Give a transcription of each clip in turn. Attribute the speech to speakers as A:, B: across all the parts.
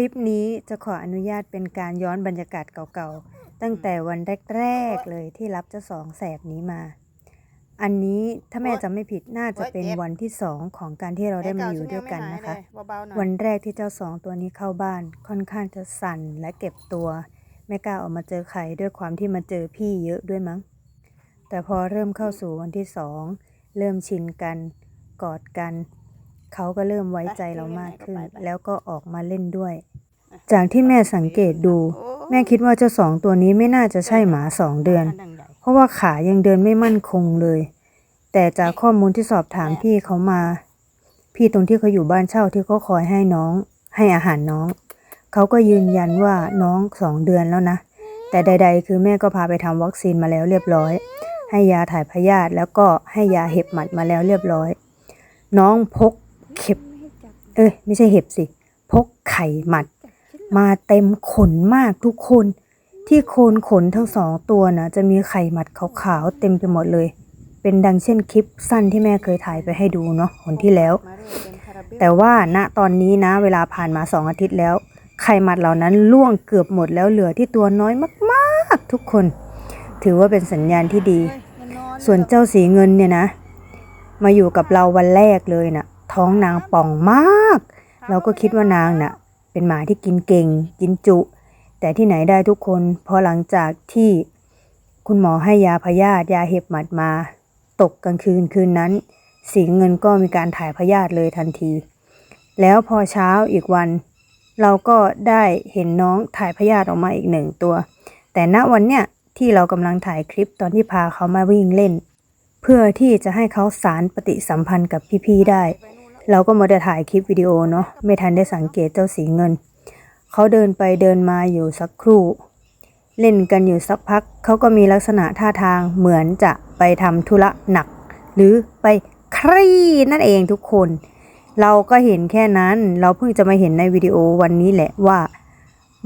A: ลิปนี้จะขออนุญาตเป็นการย้อนบรรยากาศเก่าๆ ตั้งแต่วันแรกๆเลยที่รับเจ้าสองแสบนี้มา อันนี้ถ้าแม่จำไม่ผิดน่าจะเป็นวันที่สองของการที่เราได้มาอยู่ด้วยกันนะคะ
B: เบาๆหน่อย
A: วันแรกที่เจ้าสองตัวนี้เข้าบ้านค่อนข้างจะสั่นและเก็บตัว ไม่กล้าออกมาเจอใครด้วยความที่มาเจอพี่เยอะด้วยมั้ง แต่พอเริ่มเข้าสู่วันที่สองเริ่มชินกันกอดกัน เขาก็เริ่มไว้ใจเรามากขึ้น แล้วก็ออกมาเล่นด้วย จากที่แม่สังเกตดู
B: โอ้
A: แม่คิดว่าเจ้าสองตัวนี้ไม่น่าจะใช่หมาสองเดือน
B: นดังใหญ่
A: เพราะว่าขายังเดินไม่มั่นคงเลย แต่จากข้อมูลที่สอบถามพี่เขามา พี่ตรงที่เขาอยู่บ้านเช่าที่เขาคอยให้น้อง ให้อาหารน้อง เขาก็ยืนยันว่าน้องสองเดือนแล้วนะ แต่ใด ๆ คือแม่ก็พาไปทำวัคซีนมาแล้วเรียบร้อย ให้ยาถ่ายพยาธิแล้วก็ให้ยาเห็บหมัดมาแล้วเรียบร้อย น้องพก เข็บ เอ้ยไม่ใช่เห็บสิ พกไข่หมัด มาเต็มขนมากทุกคน ที่โคนขนทั้งสองตัวนะจะมีไข่หมัดขาวๆเต็มไปหมดเลย เป็นดังเช่นคลิปสั้นที่แม่เคยถ่ายไปให้ดูเนาะคนที่แล้ว แต่ว่าณตอนนี้นะ เวลาผ่านมาสองอาทิตย์แล้ว ไข่หมัดเหล่านั้นล่วงเกือบหมดแล้วเหลือที่ตัวน้อยมากๆทุกคน ถือว่าเป็นสัญญาณที่ดี ส่วนเจ้าสีเงินเนี่ยนะ มาอยู่กับเราวันแรกเลยนะ่ะ ท้องนางป่องมาก เราก็คิดว่านางน่ะ เป็นหมาที่กินเก่ง กินจุ แต่ที่ไหนได้ทุกคนพอหลังจากที่คุณหมอให้ยาพยาธิยาเห็บหมัดมา ตกกลางคืนคืนนั้น สีเงินก็มีการถ่ายพยาธิเลยทันที แล้วพอเช้าอีกวัน เราก็ได้เห็นน้องถ่ายพยาธิออกมาอีกหนึ่งตัว แต่ณวันเนี้ยที่เรากำลังถ่ายคลิปตอนที่พาเขามาวิ่งเล่น เพื่อที่จะให้เขาสารปฏิสัมพันธ์กับพี่ๆได้ เราก็มาได้ถ่ายคลิปวิดีโอเนาะไม่ทันได้สังเกตเจ้าสีเงิน เขาเดินไปเดินมาอยู่สักครู่ เล่นกันอยู่สักพัก เขาก็มีลักษณะท่าทางเหมือนจะไปทำธุระหนัก หรือไปคลี่นั่นเองทุกคน เราก็เห็นแค่นั้นเราเพิ่งจะมาเห็นในวิดีโอวันนี้แหละว่า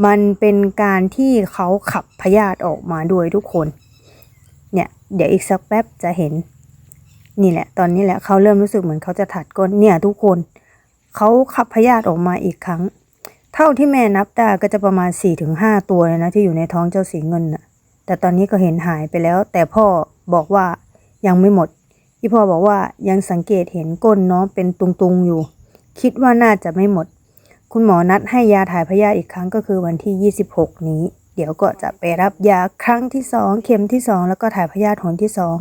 A: มันเป็นการที่เขาขับพยาธิออกมาด้วยทุกคน เนี่ย เดี๋ยวอีกสักแป๊บจะเห็น นี่แหละ ตอนนี้แหละเขาเริ่มรู้สึกเหมือนเขาจะถัดก้นเนี่ยทุกคนเขาขับพยาธิออกมาอีกครั้ง เท่าที่แม่นับได้ก็จะประมาณ4ี่ถึงห้าตัวเลยนะที่อยู่ในท้องเจ้าสีเงินน่ะ แต่ตอนนี้ก็เห็นหายไปแล้ว แต่พ่อบอกว่ายังไม่หมดที่พ่อบอกว่ายังสังเกตเห็นก้นน้องเป็นตุงๆอยู่ คิดว่าน่าจะไม่หมด คุณหมอนัดให้ยาถ่ายพยาธิอีกครั้งก็คือวันที่ 26 นี้ เดี๋ยวก็จะไปรับยาครั้งที่สองเข็มที่สองแล้วก็ถ่ายพยาธิหนที่สอง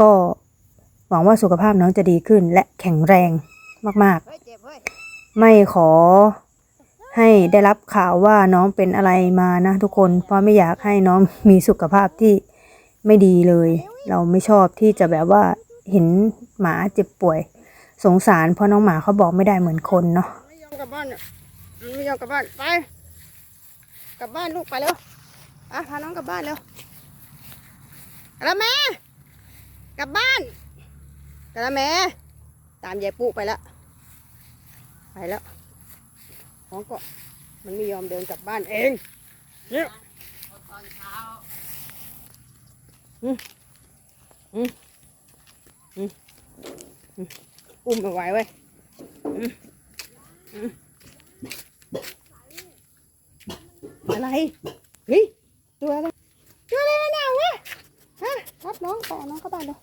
A: ก็ หวังว่าสุขภาพน้องจะดีขึ้นและแข็งแรงมาก
B: เฮ้ยเจ็บเฮ้ย
A: ๆไม่ขอให้ได้รับข่าวว่าน้องเป็นอะไรมานะทุกคน เพราะไม่อยากให้น้องมีสุขภาพที่ไม่ดีเลย เราไม่ชอบที่จะแบบว่าเห็นหมาเจ็บป่วย สงสารเพราะน้องหมาเขาบอกไม่ได้เหมือนคนเนาะ
B: ไม่ยอมกลับบ้านมันไม่ยอมกลับบ้านไปกลับบ้านลูกไปเร็วอะพาน้องกลับบ้านเร็วกระแม่กลับบ้าน กระแม่ตามยายปุ๊ไปแล้วไปแล้วน้องก็มันไม่ยอมเดินกลับบ้านเองเนี่ยอืมอืมอืมอืมอุ้มมาไว้ไว้ยอะไรเฮ้ยตัวอะไร ตัวอะไรมาหนาวะฮะรับน้องต่อน้องเข้าบ้านเลย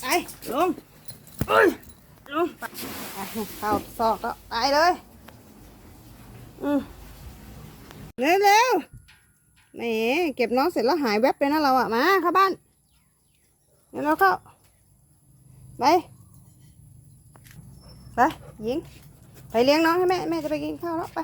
B: ไปลงเอ้ยลงไปไปเข้าซอกแล้วไปเลยอืมเร็วเร็วๆแหมเก็บน้องเสร็จแล้วหายแวบเลยนะเราอะมาเข้าบ้านเร็วๆเข้าไปไปหญิงไปเลี้ยงน้องให้แม่แม่จะไปกินข้าวแล้วไป